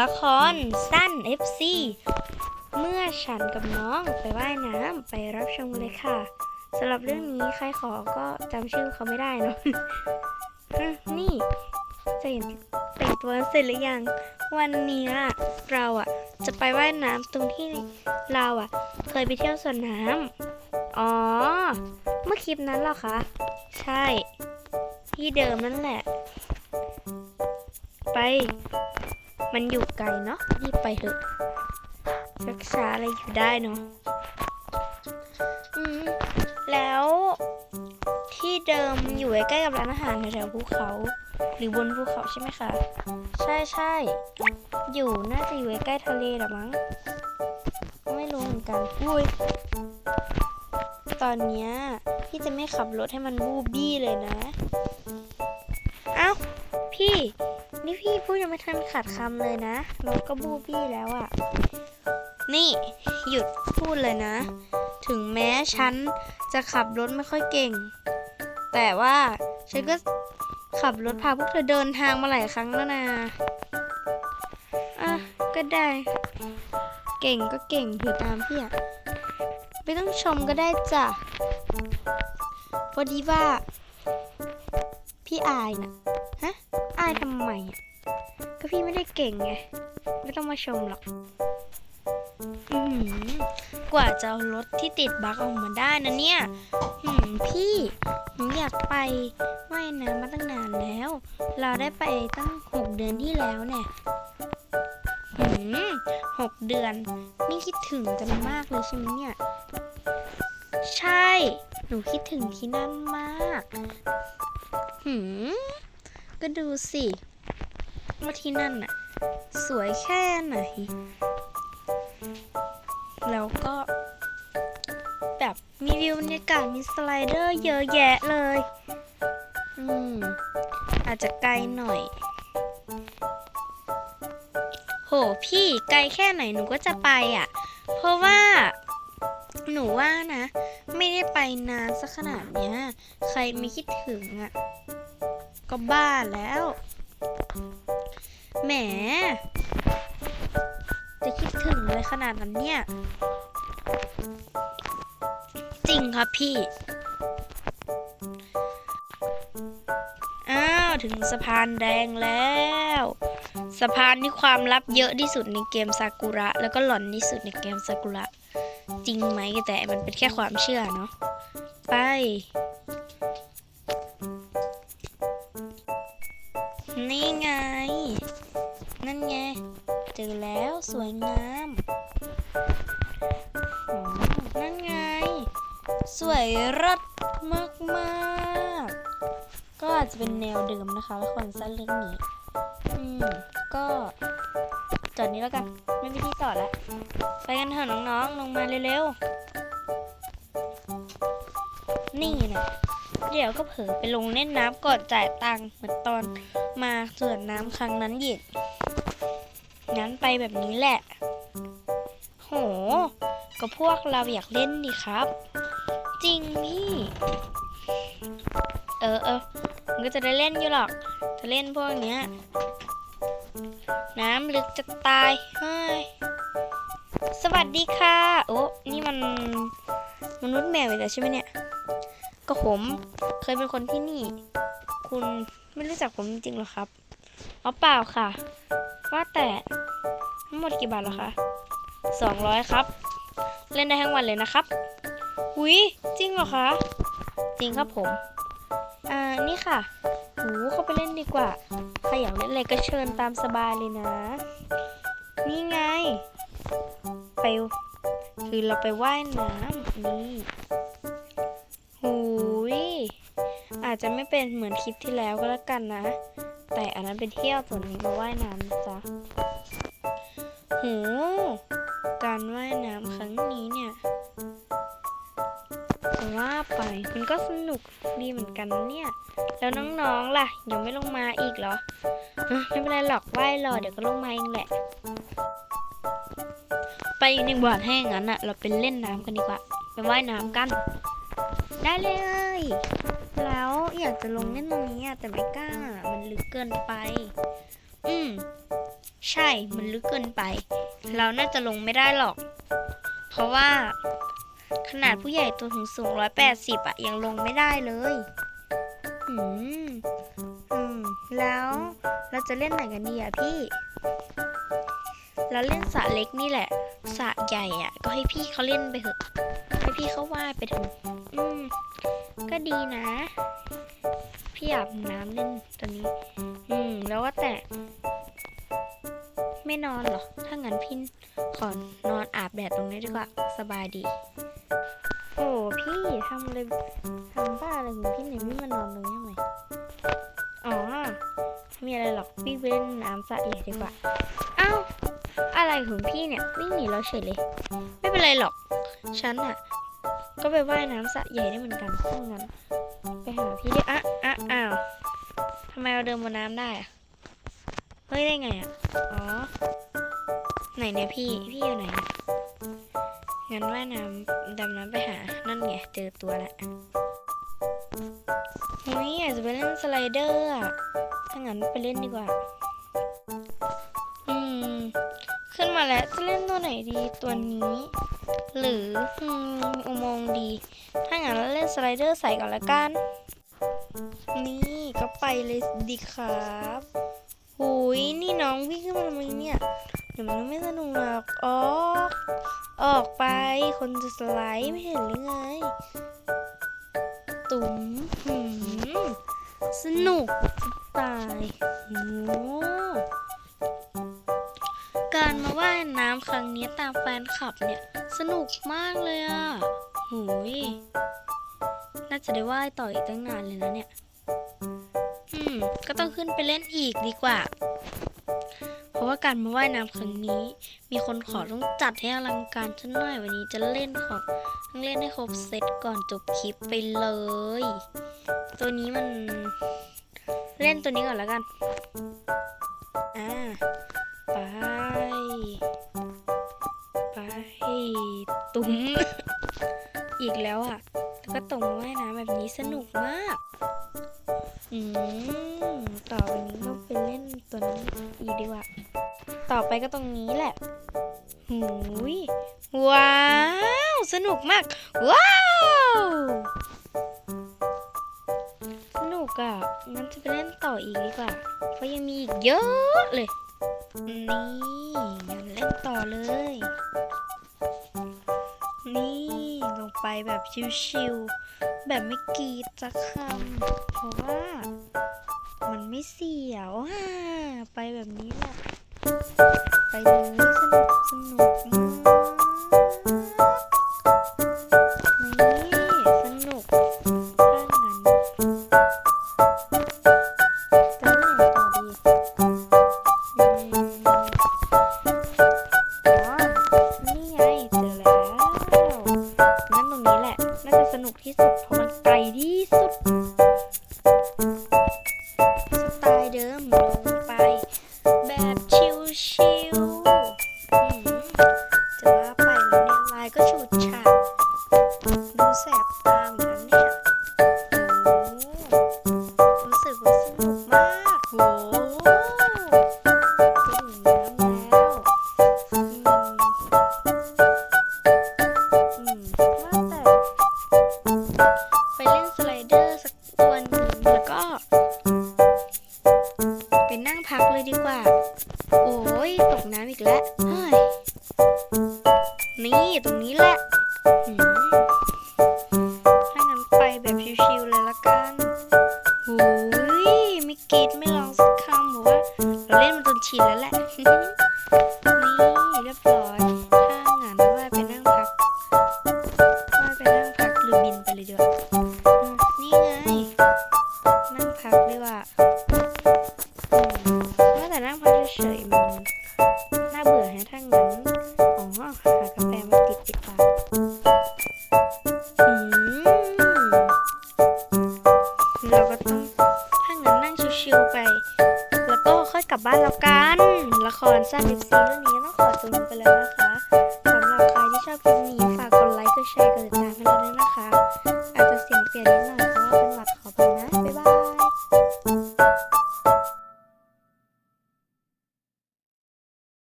ละครสั้น FC เมื่อฉันกับน้องไปว่ายน้ำไปรับชมเลยค่ะสำหรับเรื่องนี้ใครขอก็จำชื่อเขาไม่ได้เนาะนี่จะเห็นแต่งตัวเสร็จหรือยัง วันนี้เราอะ จะไปว่ายน้ำตรงที่เราอะ เคยไปเที่ยวสวนน้ำอ๋อ เมื่อคลิปนั้นหรอคะใช่ ที่เดิมนั่นแหละ ไป มันอยู่ไกลเนาะรีบไปเถอะรักษาอะไรอยู่ได้เนาะอืมแล้วที่เดิมอยู่ใกล้ๆกับร้านอาหารแถวๆภูเขา หรือบนภูเขาใช่ไหมคะ ใช่ใช่อยู่น่าจะอยู่ใกล้ๆทะเลหรอมั้ง ไม่รู้เหมือนกันอุ้ยตอนเนี้ยพี่จะไม่ขับรถให้มันบูบี้เลยนะ เอ้า พี่ นี่พี่พูดยังไม่ทันขาดคำเลยนะรถก็บูบี้แล้วอะ่ะ นี่หยุดพูดเลยนะ ถึงแม้ฉันจะขับรถไม่ค่อยเก่ง แต่ว่าฉันก็ขับรถพาพวกเธอเดินทางมาหลายครั้งแล้วนะอะก็ได้ เก่งก็เก่งถือตามพี่อะไม่ต้องชมก็ได้จ้ะพอดีว่า พี่อายน่ะฮะายทำไมอะก็พี่ไม่ได้เก่งไง ไม่ต้องมาชมหรอก อือหือกว่าจะเอารถที่ติดบั๊กออกมาได้นะเนี่ยหืมพี่หนูอยากไปว่ายน้ำมาตั้งนานแล้ว เราได้ไปตั้งหกเดือนที่แล้วเนี่ยหืมหกเดือน นี่คิดถึงกันมากเลยใช่ไหมเนี่ย ใช่ หนูคิดถึงที่นั่นมาก หืม ก็ดูสิว่าที่นั่นน่ะสวยแค่ไหน แล้วก็แบบมีวิวบรรยากาศมีสไลเดอร์เยอะแยะเลย อืม อาจจะไกลหน่อย โหพี่ไกลแค่ไหนหนูก็จะไปอะ เพราะว่า หนูว่านะ ไม่ได้ไปนานสักขนาดเนี้ย ใครไม่คิดถึงอะ ก็บ้าแล้ว แหม จะคิดถึงเลยขนาดนั้นเนี่ย จริงครับพี่ อ้าว ถึงสะพานแดงแล้ว สะพานที่ความลับเยอะที่สุดในเกมซากุระ แล้วก็หลอนที่สุดในเกมซากุระ จริงไหมแต่มันเป็นแค่ความเชื่อเนาะ ไป นี่ไง นั่นไง เจอแล้วสวยงามนั่นไง สวยรัดมากมากๆก็อาจจะเป็นแนวเดิมนะคะละครสั้นเรื่องนี้ อืม ก็จอดนี้แล้วกัน ไม่มีที่จอดแล้ว ไปกันเถอะน้องๆ ลงมาเร็วๆ นี่นะ เดี๋ยวก็เผลอไปลงเล่นน้ำก่อนจ่ายตังค์เหมือนตอนมาสวนน้ำครั้งนั้นอีกงั้นไปแบบนี้แหละ โห ก็พวกเราอยากเล่นดีครับ จริงพี่ เออเออมันก็จะได้เล่นอยู่หรอก จะเล่นพวกเนี้ย น้ำลึกจะตายเฮ้ยสวัสดีค่ะ โอ้นี่มันมนุษย์แมวอีกแล้วใช่ไหมเนี่ย ก็ผมเคยเป็นคนที่นี่ คุณไม่รู้จักผมจริงๆหรอครับเอ๋อเปล่าค่ะ ว่าแต่ทั้งหมดกี่บาทเหรอคะสองร้อยครับ เล่นได้ทั้งวันเลยนะครับหุยจริงเหรอคะ จริงครับผม อ่า นี่ค่ะ หูเข้าไปเล่นดีกว่า ใครอยากเล่นอะไรก็เชิญตามสบายเลยนะ นี่ไง ไป คือเราไปว่ายน้ำนี่ อาจจะไม่เป็นเหมือนคลิปที่แล้วก็แล้วกันนะ แต่อันนั้นเป็นเที่ยวส่วนนี้มาว่ายน้ำนะจ๊ะหูการว่ายน้ำครั้งนี้เนี่ยว่าไปมันก็สนุกดีเหมือนกันนะเนี่ย แล้วน้องๆล่ะยังไม่ลงมาอีกเหรอ ไม่เป็นไรหรอกว่ายรอเดี๋ยวก็ลงมาเองแหละ ไปอีกหนึ่งบาทให้งั้นอะเราไปเล่นน้ำกันดีกว่า ไปว่ายน้ำกัน ได้เลย แล้วอยากจะลงเล่นตรงนี้อะแต่ไม่กล้า มันลึกเกินไป อืม ใช่ มันลึกเกินไป เราน่าจะลงไม่ได้หรอก เพราะว่า ขนาดผู้ใหญ่ตัวถึงสูงร้อยแปดสิบอะยังลงไม่ได้เลย อืม อืม แล้วเราจะเล่นไหนกันดีอะพี่ เราเล่นสระเล็กนี่แหละสระใหญ่อะก็ให้พี่เขาเล่นไปเถอะ ให้พี่เขาว่ายไปเถอะ อืม ก็ดีนะ พี่อาบน้ำเล่นตอนนี้ อืม แล้วว่าแต่ ไม่นอนเหรอ ถ้างั้นพี่ขอนอนอาบแดดตรงนี้ดีกว่า สบายดี โอ้พี่ทำอะไรทำบ้าอะไรของพี่เนี่ยพี่มานอนตรงนี้ทำไมอ๋อไม่มีอะไรหรอกพี่ไปเล่นน้ำสระใหญ่ดีกว่าอ้าวอะไรของพี่เนี่ยวิ่งหนีเราเฉยเลย ไม่เป็นไรหรอก ฉันอะ ก็ไปว่ายน้ำสระใหญ่ได้เหมือนกันถ้างั้นไปหาพี่ดิอะอะอ้าวทำไมเราเดินบนน้ำได้อะเฮ้ยได้ไงอะอ๋อ ไหนเนี่ยพี่พี่อยู่ไหนงั้นว่ายน้ำดำน้ำไปหา นั่นไงเจอตัวแล้วเฮ้ยอยากจะไปเล่นสไลเดอร์อะถ้างั้นไปเล่นดีกว่า อืม ขึ้นมาแล้วจะเล่นตัวไหนดีตัวนี้ หรืออุโมงค์ดี ถ้างั้นเล่นสไลเดอร์ใส่ก่อนละกัน นี่ก็ไปเลยดีครับหุยนี่น้องวิ่งขึ้นมาทำไมเนี่ย เดี๋ยวมันไม่สนุกหรอกออกออกไปคนจะสไลด์ไม่เห็นหรือไง ตุ๋มหืมสนุกตายโอ้การมาว่ายน้ำครั้งนี้ตามแฟนคลับเนี่ย สนุกมากเลยอะหูย น่าจะได้ว่ายต่ออีกตั้งนานเลยนะเนี่ย อืม ก็ต้องขึ้นไปเล่นอีกดีกว่า เพราะว่าการมาว่ายน้ำครั้งนี้ มีคนขอต้องจัดให้อลังการสักหน่อยวันนี้จะเล่นของต้องเล่นให้ครบเซตก่อนจบคลิปไปเลย ตัวนี้มัน เล่นตัวนี้ก่อนแล้วกัน อ่า อีกแล้วอะแล้วก็ตรงว่ายน้ำแบบนี้สนุกมาก อืม ต่อไปนี้ก็ไปเล่นตัวนั้นอีกดีกว่า ต่อไปก็ตรงนี้แหละหูยว้าว สนุกมาก ว้าว สนุกอะ งั้นจะไปเล่นต่ออีกดีกว่า เพราะยังมีอีกเยอะเลย นี่งั้นเล่นต่อเลย ไปแบบชิวๆแบบไม่กรีดสักคำเพราะว่า มันไม่เสียวฮ่าไปแบบนี้แหละไปเลยสนุกสนุกมาก นี่ต แล้วก็ค่อยกลับบ้านแล้วกัน ละครสั้น FC เรื่องนี้ต้องขอจบลงไปแล้วนะคะ